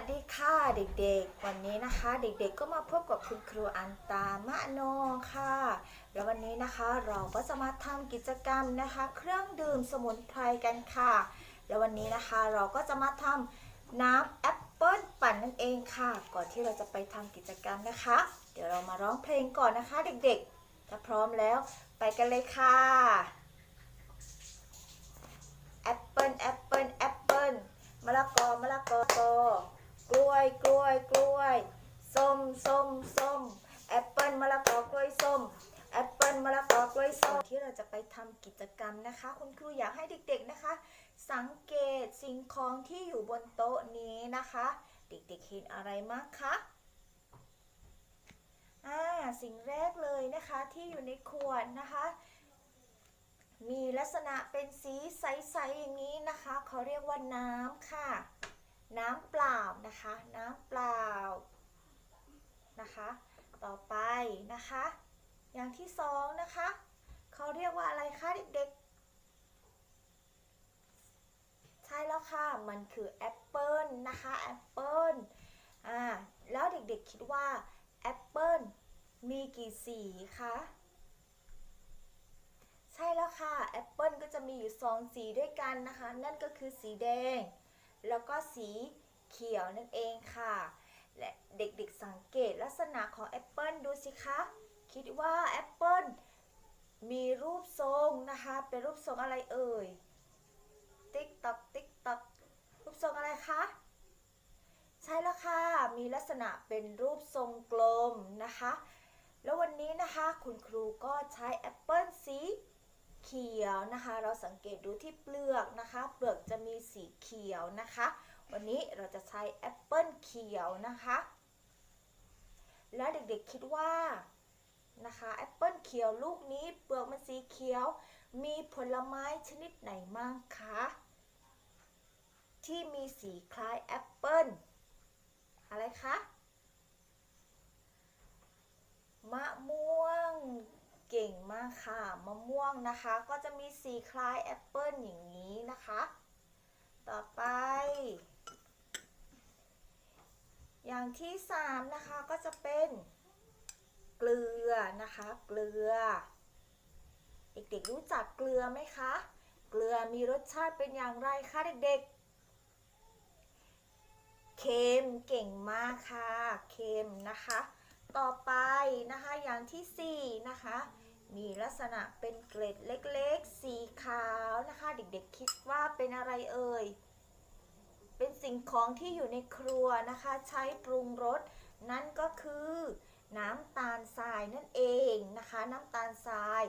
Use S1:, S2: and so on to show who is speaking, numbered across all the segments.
S1: วัสดีค่ะเด็กๆ วันนี้นะคะเด็กๆก็มาพบกับคุณครูอันตามะโนค่ะ แล้ววันนี้นะคะเราก็จะมาทำกิจกรรมนะคะ เครื่องดื่มสมุนไพรกันค่ะ แล้ววันนี้นะคะเราก็จะมาทำน้ำแอปเปิ้ลปั่นนั่นเองค่ะ ก่อนที่เราจะไปทำกิจกรรมนะคะ เดี๋ยวเรามาร้องเพลงก่อนนะคะ เด็กๆ ถ้าพร้อมแล้วไปกันเลยค่ะแอปเปิ้ลแอปเปิ้ลแอปเปิ้ลมะละกอมะละกอ กล้วยกล้วยกล้วยส้มส้มส้มแอปเปิ้ลมะละกอกล้วยส้มแอปเปิ้ลมะละกอกล้วยส้มที่เราจะไปทำกิจกรรมนะคะ คุณครูอยากให้เด็กๆนะคะ สังเกตสิ่งของที่อยู่บนโต๊ะนี้นะคะ เด็กๆเห็นอะไรมากคะอ่าสิ่งแรกเลยนะคะที่อยู่ในขวดนะคะ มีลักษณะเป็นสีใสๆอย่างนี้นะคะเขาเรียกว่าน้ำค่ะ น้ำเปล่านะคะ น้ำเปล่านะคะ ต่อไปนะคะ อย่างที่สองนะคะเขาเรียกว่าอะไรคะเด็กๆ ใช่แล้วค่ะ มันคือแอปเปิลนะคะแอปเปิลอ่าแล้วเด็กๆคิดว่าแอปเปิลมีกี่สีคะใช่แล้วค่ะแอปเปิลก็จะมีอยู่สองสีด้วยกันนะคะ นั่นก็คือสีแดง แล้วก็สีเขียวนั่นเองค่ะ และเด็กๆสังเกตลักษณะของแอปเปิลดูสิคะ คิดว่าแอปเปิลมีรูปทรงนะคะ เป็นรูปทรงอะไรเอ่ย ติ๊กตักติ๊กตักรูปทรงอะไรคะ ใช่แล้วค่ะ มีลักษณะเป็นรูปทรงกลมนะคะ แล้ววันนี้นะคะคุณครูก็ใช้แอปเปิลสี เขียวนะคะ เราสังเกตดูที่เปลือกนะคะ เปลือกจะมีสีเขียวนะคะ วันนี้เราจะใช้แอปเปิลเขียวนะคะ แล้วเด็กๆคิดว่านะคะแอปเปิลเขียวลูกนี้เปลือกมันสีเขียว มีผลไม้ชนิดไหนบ้างคะที่มีสีคล้ายแอปเปิลอะไรคะมะม่วง เก่งมากค่ะมะม่วงนะคะ ก็จะมีสีคล้ายแอปเปิลอย่างนี้นะคะ ต่อไป อย่างที่สามนะคะก็จะเป็นเกลือนะคะ เกลือ เด็กๆรู้จักเกลือไหมคะ เกลือมีรสชาติเป็นอย่างไรคะเด็กๆ เค็มเก่งมากค่ะ เค็มนะคะ ต่อไปนะคะอย่างที่สี่นะคะมีลักษณะเป็นเกล็ดเล็กๆ สีขาวนะคะ เด็กๆคิดว่าเป็นอะไรเอ่ย เป็นสิ่งของที่อยู่ในครัวนะคะ ใช้ปรุงรสนั่นก็คือน้ำตาลทรายนั่นเองนะคะ น้ำตาลทราย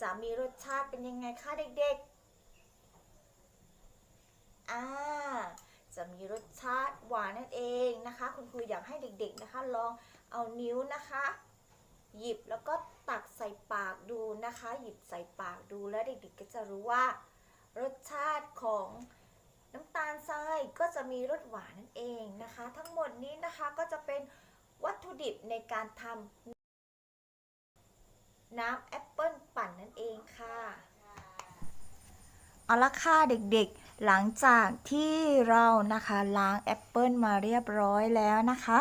S1: จะมีรสชาติเป็นยังไงคะเด็กๆอ่าจะมีรสชาติหวานนั่นเองนะคะ คุณครูอยากให้เด็ก ๆนะคะ ลอง เอานิ้วนะคะ หยิบแล้วก็ตักใส่ปากดูนะคะ หยิบใส่ปากดูแล้วเด็กๆก็จะรู้ว่ารสชาติของน้ำตาลทรายก็จะมีรสหวานนั่นเองนะคะ ทั้งหมดนี้นะคะก็จะเป็นวัตถุดิบในการทำน้ำแอปเปิ้ลปั่นนั่นเองค่ะเอาละค่ะเด็กๆ หลังจากที่เรานะคะล้างแอปเปิลมาเรียบร้อยแล้วนะคะ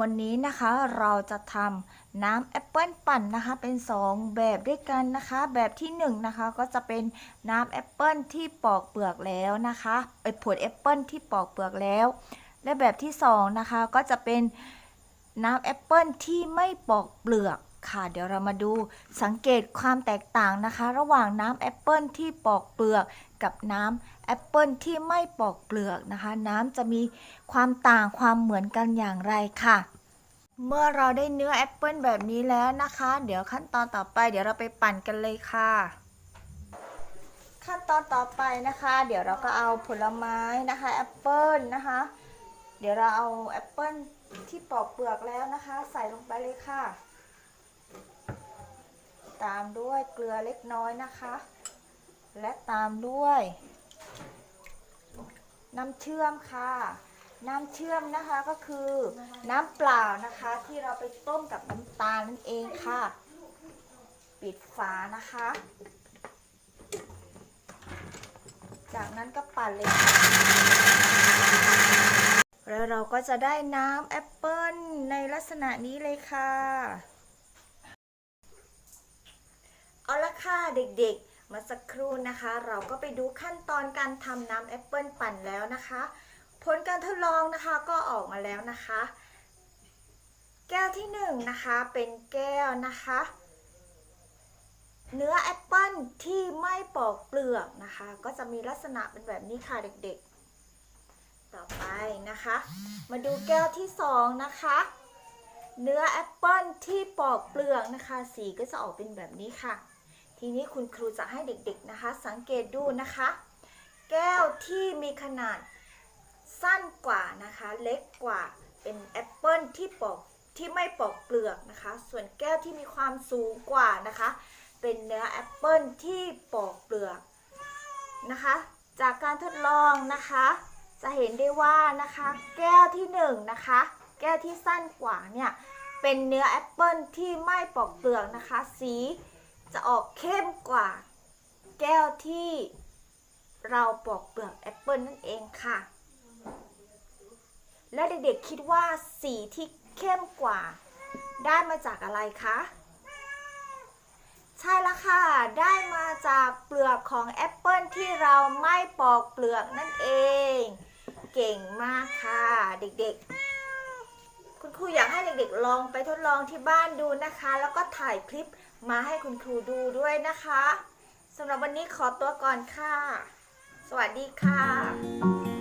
S1: วันนี้นะคะเราจะทำน้ำแอปเปิลปั่นนะคะ เป็น 2 แบบด้วยกันนะคะ แบบที่1นงนะคะก็จะเป็นน้ำแอปเปิลที่ปอกเปลือกแล้วนะคะไอผลแอปเปิลที่ปอกเปลือกแล้ว และแบบที่2นะคะก็จะเป็นน้ำแอปเปิลที่ไม่ปอกเปลือก ค่ะเดี๋ยวเรามาดูสังเกตความแตกต่างนะคะ ระหว่างน้ำแอปเปิลที่ปอกเปลือก กับน้ำแอปเปิลที่ไม่ปอกเปลือกนะคะ น้ำจะมีความต่างความเหมือนกันอย่างไรค่ะ เมื่อเราได้เนื้อแอปเปิลแบบนี้แล้วนะคะ เดี๋ยวขั้นตอนต่อไป เดี๋ยวเราไปปั่นกันเลยค่ะ ขั้นตอนต่อไปนะคะ เดี๋ยวเราก็เอาผลไม้นะคะแอปเปิลนะคะ เดี๋ยวเราเอาแอปเปิลที่ปอกเปลือกแล้วนะคะ ใส่ลงไปเลยค่ะ ตามด้วยเกลือเล็กน้อยนะคะ และตามด้วย น้ำเชื่อมค่ะ น้ำเชื่อมนะคะก็คือน้ำเปล่านะคะที่เราไปต้มกับน้ำตาลนั่นเองค่ะ ปิดฝานะคะ จากนั้นก็ปั่นเลยแล้วเราก็จะได้น้ำแอปเปิ้ลในลักษณะนี้เลยค่ะ เอาละค่ะเด็กๆ มาสักครู่นะคะ เราก็ไปดูขั้นตอนการทำน้ำแอปเปิลปั่นแล้วนะคะ ผลการทดลองนะคะก็ออกมาแล้วนะคะ แก้วที่หนึ่งนะคะเป็นแก้วนะคะ เนื้อแอปเปิลที่ไม่ปอกเปลือกนะคะ ก็จะมีลักษณะเป็นแบบนี้ค่ะเด็กๆ ต่อไปนะคะ มาดูแก้วที่สองนะคะเนื้อแอปเปิลที่ปอกเปลือกนะคะ สีก็จะออกเป็นแบบนี้ค่ะ ทีนี้คุณครูจะให้เด็กๆนะคะ สังเกตดูนะคะ แก้วที่มีขนาดสั้นกว่านะคะ เล็กกว่าเป็นแอปเปิ้ลที่ปอกที่ไม่ปอกเปลือกนะคะ ส่วนแก้วที่มีความสูงกว่านะคะ เป็นเนื้อแอปเปิ้ลที่ปอกเปลือกนะคะ จากการทดลองนะคะ จะเห็นได้ว่านะคะ แก้วที่หนึ่งนะคะ แก้วที่สั้นกว่าเนี่ยเป็นเนื้อแอปเปิ้ลที่ไม่ปอกเปลือกนะคะ สี จะออกเข้มกว่าแก้วที่เราปอกเปลือกแอปเปิลนั่นเองค่ะ และเด็กๆคิดว่าสีที่เข้มกว่า ได้มาจากอะไรคะใช่แล้วค่ะ ได้มาจากเปลือกของแอปเปิลที่เราไม่ปอกเปลือกนั่นเอง เก่งมากค่ะ เด็กๆ คุณครูอยากให้เด็ กๆ ลองไปทดลองที่บ้านดูนะคะ แล้วก็ถ่ายคลิปมาให้คุณครูดูด้วยนะคะสำหรับวันนี้ขอตัวก่อนค่ะ สวัสดีค่ะ